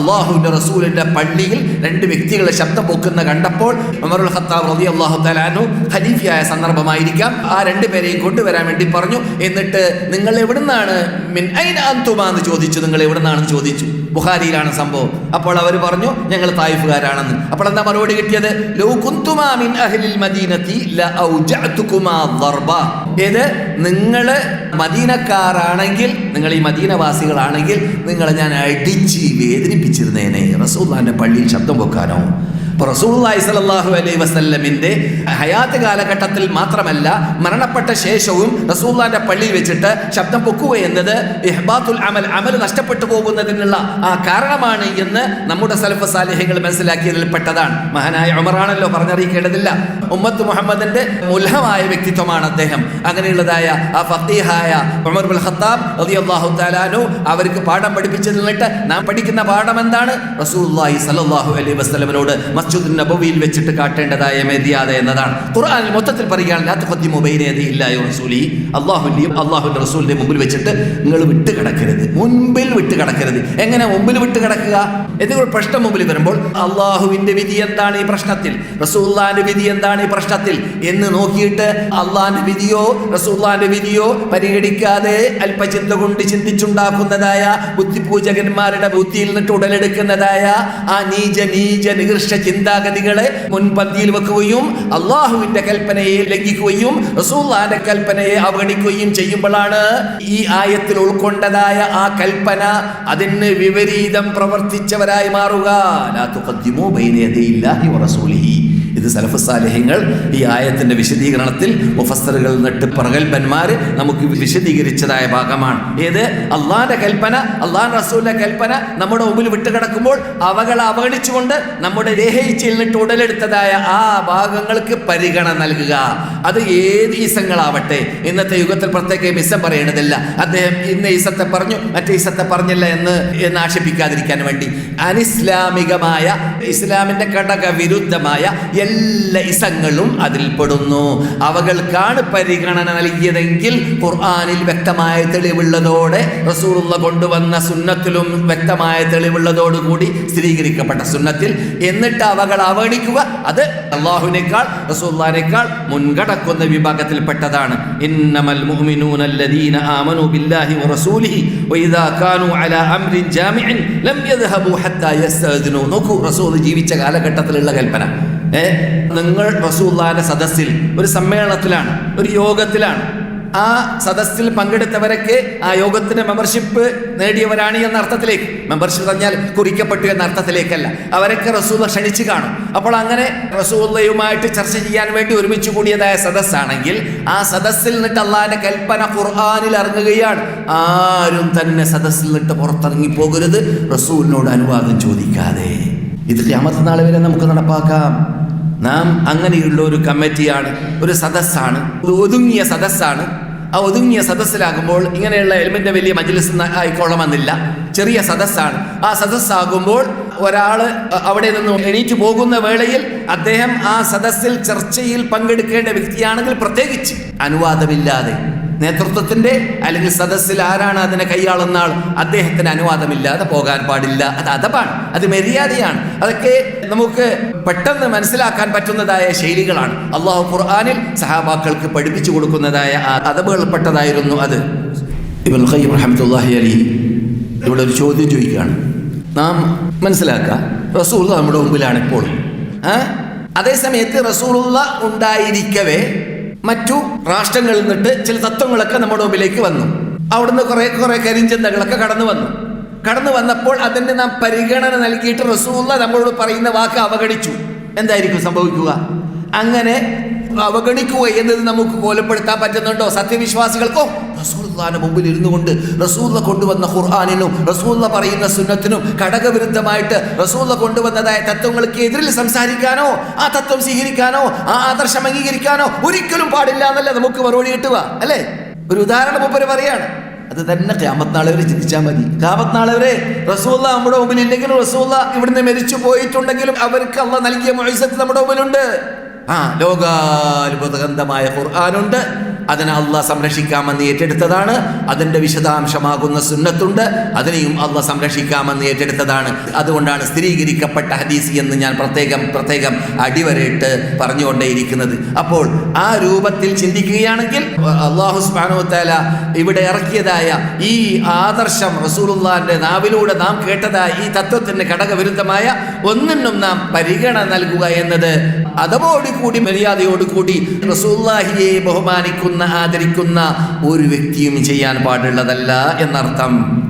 അള്ളാഹുവിന്റെ റസൂലിന്റെ പള്ളിയിൽ രണ്ട് വ്യക്തികളെ ശബ്ദം പൊക്കുന്ന കണ്ടപ്പോൾ ഉമറുൽ ഖത്താബ് റതി അള്ളാഹു തലാനു ഖലീഫിയായ സന്ദർഭമായിരിക്കാം. ആ രണ്ട് പേരെയും കൊണ്ടുവരാൻ വേണ്ടി പറഞ്ഞു. എന്നിട്ട് നിങ്ങൾ എവിടുന്നാണ്? മിൻ ഐന അന്തുമാ എന്ന് ചോദിച്ചു. നിങ്ങൾ എവിടുന്നാണെന്ന് ചോദിച്ചു? ബുഖാരിയിലാണ് സംഭവം. അപ്പോൾ അവർ പറഞ്ഞു ഞങ്ങൾ തായിഫുകാരാണെന്ന്. അപ്പോൾ എന്താ മറുപടി കിട്ടിയത്? ഏത്? നിങ്ങൾ മദീനക്കാരാണെങ്കിൽ നിങ്ങൾ ഈ മദീനവാസികളാണെങ്കിൽ നിങ്ങളെ ഞാൻ അടിച്ച് വേദനിപ്പിച്ചിരുന്നേനെ. റസൂല്ലാന്റെ പള്ളിയിൽ ശബ്ദം വെക്കാനോ അപ്പോൾ റസൂലുള്ളാഹി സ്വല്ലല്ലാഹു അലൈഹി വസല്ലമിന്റെ ഹയാത്ത് കാലഘട്ടത്തിൽ മാത്രമല്ല മരണപ്പെട്ട ശേഷവും റസൂള്ളാന്റെ പള്ളിയിൽ വെച്ചിട്ട് ശബ്ദം പൊക്കുക എന്നത് ഇഹ്ബാത്തുൽ അമൽ അമൽ നഷ്ടപ്പെട്ടു പോകുന്നതിനുള്ള ആ കാരണമാണ് എന്ന് നമ്മുടെ സലഫ് സാലിഹ്യങ്ങൾ മനസ്സിലാക്കിയതിൽ പെട്ടതാണ്. മഹാനായ ഉമറാണല്ലോ പറഞ്ഞറിയിക്കേണ്ടതില്ല. ഉമ്മത്ത് മുഹമ്മദിന്റെ മുൽഹമായ വ്യക്തിത്വമാണ് അദ്ദേഹം. അങ്ങനെയുള്ളതായ ആ ഫത്തീഹായ ഉമർ ബുൽ ഖത്താബ് റളിയല്ലാഹു തആലാനു അവർക്ക് പാഠം പഠിപ്പിച്ചു നിന്നിട്ട് നാം പഠിക്കുന്ന പാഠം എന്താണ്? റസൂലുള്ളാഹി സ്വല്ലല്ലാഹു അലൈഹി വസല്ലമയോട് മസ്ജിദ് നബവിയിൽ വെച്ചിട്ട് കാട്ടേണ്ടതായ മര്യാദ എന്നതാണ്. ഖുർആനിൽ മൊത്തത്തിൽ പറയുകയാണെങ്കിൽ ലാ തുഖദ്ദിമു ബൈന യദയില്ലാഹി വറസൂലി അല്ലാഹുവിന്റെയും അല്ലാഹുവിന്റെ റസൂലിന്റെ മുമ്പിൽ വെച്ചിട്ട് നിങ്ങൾ വിട്ട് കിടക്കരുത്. മുൻപിൽ വിട്ട് കിടക്കരുത്. എങ്ങനെ മുമ്പിൽ വിട്ട് കിടക്കുക? എന്തെങ്കിലും പ്രശ്നം മുമ്പിൽ വരുമ്പോൾ അള്ളാഹുവിന്റെ വിധി എന്താണ് ഈ പ്രശ്നത്തിൽ? റസൂല്ലാന്റെ വിധി എന്താണ് ഈ പ്രശ്നത്തിൽ? എന്ന് നോക്കിയിട്ട് അള്ളാന്റെ വിധിയോ റസൂല്ലാന്റെ വിധിയോ പരിഗണിക്കാതെ അല്പചിന്ത കൊണ്ട് ചിന്തിച്ചുണ്ടാക്കുന്നതായ ബുദ്ധിപൂജകന്മാരുടെ ബുദ്ധിയിൽ നിന്നിട്ട് ഉടലെടുക്കുന്നതായ ആ നീച നീച നികൃഷ്ട ചിന്താഗതികളെ മുൻപന്തിയിൽ വെക്കുകയും അള്ളാഹുവിന്റെ കൽപ്പനയെ ലംഘിക്കുകയും റസൂള്ളാന്റെ കൽപ്പനയെ അവഗണിക്കുകയും ചെയ്യുമ്പോഴാണ് ഈ ആയത്തിൽ ഉൾക്കൊണ്ടതായ ആ കൽപ്പന അതിന് വിപരീതം പ്രവർത്തിച്ചവരായി മാറുക. ലാ തുഖദ്ദിമു ബൈന യദയില്ലാഹി വറസൂലിഹി ഇത് സലഫ് സാലിഹ്യങ്ങൾ ഈ ആയത്തിന്റെ വിശദീകരണത്തിൽ മുഫസ്സറുകൾ നട്ട് പ്രഗത്ഭന്മാർ നമുക്ക് വിശദീകരിച്ചതായ ഭാഗമാണ്. ഏത്? അള്ളാന്റെ കൽപ്പന അള്ളാൻ റസൂലിന്റെ കൽപ്പന നമ്മുടെ മുമ്പിൽ വിട്ടുകിടക്കുമ്പോൾ അവകളെ അവഗണിച്ചുകൊണ്ട് നമ്മുടെ ദേഹയിച്ചയിൽ നിന്നിട്ട് ഉടലെടുത്തതായ ആ ഭാഗങ്ങൾക്ക് പരിഗണന നൽകുക. അത് ഏത് ഈസങ്ങളാവട്ടെ? ഇന്നത്തെ യുഗത്തിൽ പ്രത്യേക ഇസം പറയേണ്ടതില്ല. അദ്ദേഹം ഇന്ന ഈസത്തെ പറഞ്ഞു മറ്റേ ഈസത്തെ പറഞ്ഞില്ല എന്ന് എന്ന് ആക്ഷേപിക്കാതിരിക്കാൻ വേണ്ടി. അനിസ്ലാമികമായ ഇസ്ലാമിന്റെ ഘടക വിരുദ്ധമായ എല്ലാ എല്ലാ ഇസങ്ങളും അതിൽപ്പെടുന്നു അവകൾക്കാണ് പരിഗണന നൽകിയതെങ്കിൽ ഖുർആാനിൽ വ്യക്തമായ തെളിവുള്ളതോടെ റസൂറുള്ള കൊണ്ടുവന്ന സുന്നത്തിലും വ്യക്തമായ തെളിവുള്ളതോടുകൂടി സ്ഥിരീകരിക്കപ്പെട്ട സുന്നത്തിൽ എന്നിട്ട് അവകൾ അവഗണിക്കുക അത് അള്ളാഹുവിനേക്കാൾ റസൂള്ളേക്കാൾ മുൻകടക്കുന്ന വിഭാഗത്തിൽപ്പെട്ടതാണ്. ഇന്നമൽ ബില്ലാഹി വറസൂലിഹി വഇദാ കാനൂ അലാ അംരിൻ ലം യദ്ഹബൂ ഹത്താ നോക്കൂ റസൂൽ ജീവിച്ച കാലഘട്ടത്തിലുള്ള കൽപ്പന. നിങ്ങൾ റസൂല്ലാന്റെ സദസ്സിൽ ഒരു സമ്മേളനത്തിലാണ് ഒരു യോഗത്തിലാണ്. ആ സദസ്സിൽ പങ്കെടുത്തവരൊക്കെ ആ യോഗത്തിന്റെ മെമ്പർഷിപ്പ് നേടിയവരാണ് എന്ന അർത്ഥത്തിലേക്ക്. മെമ്പർഷിപ്പ് പറഞ്ഞാൽ കുറിക്കപ്പെട്ടു എന്ന അർത്ഥത്തിലേക്കല്ല. അവരൊക്കെ റസൂല ക്ഷണിച്ചു കാണും. അപ്പോൾ അങ്ങനെ റസൂല്ലയുമായിട്ട് ചർച്ച ചെയ്യാൻ വേണ്ടി ഒരുമിച്ച് കൂടിയതായ സദസ്സാണെങ്കിൽ ആ സദസ്സിൽ നിന്നിട്ട് അള്ളാഹിന്റെ കൽപ്പന ഖുർആാനിൽ ഇറങ്ങുകയാണ്. ആരും തന്നെ സദസ്സിൽ നിന്നിട്ട് പുറത്തിറങ്ങി പോകരുത്. റസൂലിനോട് അനുവാദം ചോദിക്കാതെ. ഇത് ക്യാമത്ത് നാളെ വരെ നമുക്ക് നടപ്പാക്കാം. നാം അങ്ങനെയുള്ള ഒരു കമ്മിറ്റിയാണ് ഒരു സദസ്സാണ് ഒരു ഒതുങ്ങിയ സദസ്സാണ്. ആ ഒതുങ്ങിയ സദസ്സിലാകുമ്പോൾ ഇങ്ങനെയുള്ള എലിമെന്റ് വലിയ മജ്ലിസ് ആയിക്കൊള്ളണമെന്നില്ല ചെറിയ സദസ്സാണ്. ആ സദസ്സാകുമ്പോൾ ഒരാൾ അവിടെ നിന്ന് എണീറ്റ് പോകുന്ന വേളയിൽ അദ്ദേഹം ആ സദസ്സിൽ ചർച്ചയിൽ പങ്കെടുക്കേണ്ട വ്യക്തിയാണെങ്കിൽ പ്രത്യേകിച്ച് അനുവാദമില്ലാതെ നേതൃത്വത്തിന്റെ അല്ലെങ്കിൽ സദസ്സിൽ ആരാണ് അതിനെ കൈയാളുന്ന ആൾ അദ്ദേഹത്തിന് അനുവാദമില്ലാതെ പോകാൻ പാടില്ല. അത് അതപാണ് അത് മര്യാദയാണ്. അതൊക്കെ നമുക്ക് പെട്ടെന്ന് മനസ്സിലാക്കാൻ പറ്റുന്നതായ ശൈലികളാണ്. അള്ളാഹു ഖുർആാനിൽ സഹാബാക്കൾക്ക് പഠിപ്പിച്ചു കൊടുക്കുന്നതായ ആ അതവുകൾപ്പെട്ടതായിരുന്നു അത്. ഇബുൽ ഖയ്യിം റഹ്മത്തുള്ളാഹി അലി ഇവിടെ ഒരു ചോദ്യം ചോദിക്കുകയാണ്. നാം മനസ്സിലാക്കുക റസൂൾ നമ്മുടെ മുമ്പിലാണ് ഇപ്പോൾ. അതേസമയത്ത് അതേ സമയത്ത് റസൂലുള്ള ഉണ്ടായിരിക്കവേ മറ്റു രാഷ്ട്രങ്ങളിൽ നിന്നിട്ട് ചില തത്വങ്ങളൊക്കെ നമ്മുടെ മുമ്പിലേക്ക് വന്നു. അവിടുന്ന് കുറേ കുറേ കരിഞ്ചന്തകളൊക്കെ കടന്നു വന്നു. കടന്നു വന്നപ്പോൾ അതിന് നാം പരിഗണന നൽകിയിട്ട് റസൂള്ള നമ്മളോട് പറയുന്ന വാക്ക് അവഗണിച്ചു. എന്തായിരിക്കും സംഭവിക്കുക? അങ്ങനെ അവഗണിക്കുക എന്നത് നമുക്ക് കോലപ്പെടുത്താൻ പറ്റുന്നുണ്ടോ? സത്യവിശ്വാസികൾക്കോ? റസൂല്ലാന്റെ മുമ്പിൽ ഇരുന്നു കൊണ്ട് റസൂല്ല കൊണ്ടുവന്ന ഖുർആാനിനും റസൂല്ല പറയുന്ന സുന്നത്തിനും ഘടകവിരുദ്ധമായിട്ട് റസൂല്ല കൊണ്ടുവന്നതായ തത്വങ്ങൾക്ക് എതിരിൽ സംസാരിക്കാനോ ആ തത്വം സ്വീകരിക്കാനോ ആ ആദർശം അംഗീകരിക്കാനോ ഒരിക്കലും പാടില്ല എന്നല്ല നമുക്ക് മറുപടി കിട്ടുക അല്ലേ? ഒരു ഉദാഹരണം മുപ്പര് പറയാണ്. അത് തന്നെ ക്യാമത്നാളെ വരെ ചിന്തിച്ചാൽ മതി. ക്യാമത്നാളെ വരെ റസൂല്ല നമ്മുടെ മുമ്പിൽ ഇല്ലെങ്കിലും റസൂല്ല ഇവിടുന്ന് മരിച്ചു പോയിട്ടുണ്ടെങ്കിലും അവർക്ക് അള്ള നൽകിയ മൊഴിസത്ത് നമ്മുടെ മുമ്പിലുണ്ട്. ആ ലോകാത്ഭുതകന്ധമായ ഖുർആാനുണ്ട്. അതിനെ അള്ളാഹ് സംരക്ഷിക്കാമെന്ന് ഏറ്റെടുത്തതാണ്. അതിന്റെ വിശദാംശമാകുന്ന സുന്നത്തുണ്ട്. അതിനെയും അള്ളാഹ് സംരക്ഷിക്കാമെന്ന് ഏറ്റെടുത്തതാണ്. അതുകൊണ്ടാണ് സ്ഥിരീകരിക്കപ്പെട്ട ഹദീസ് എന്ന് ഞാൻ പ്രത്യേകം പ്രത്യേകം അടിവരയിട്ട് പറഞ്ഞുകൊണ്ടേയിരിക്കുന്നത്. അപ്പോൾ ആ രൂപത്തിൽ ചിന്തിക്കുകയാണെങ്കിൽ അള്ളാഹു സ്ബാനുത്തല ഇവിടെ ഇറക്കിയതായ ഈ ആദർശം റസൂലുള്ളാന്റെ നാവിലൂടെ നാം കേട്ടതായ ഈ തത്വത്തിന് ഘടകവിരുദ്ധമായ ഒന്നിനും നാം പരിഗണന നൽകുക എന്നത് അതവോടുകൂടി മര്യാദയോടുകൂടി റസൂല്ലാഹിയെ ബഹുമാനിക്കുന്ന. ആദരിക്കുന്ന ഒരു വ്യക്തിയും ചെയ്യാൻ പാടുള്ളതല്ല എന്നർത്ഥം.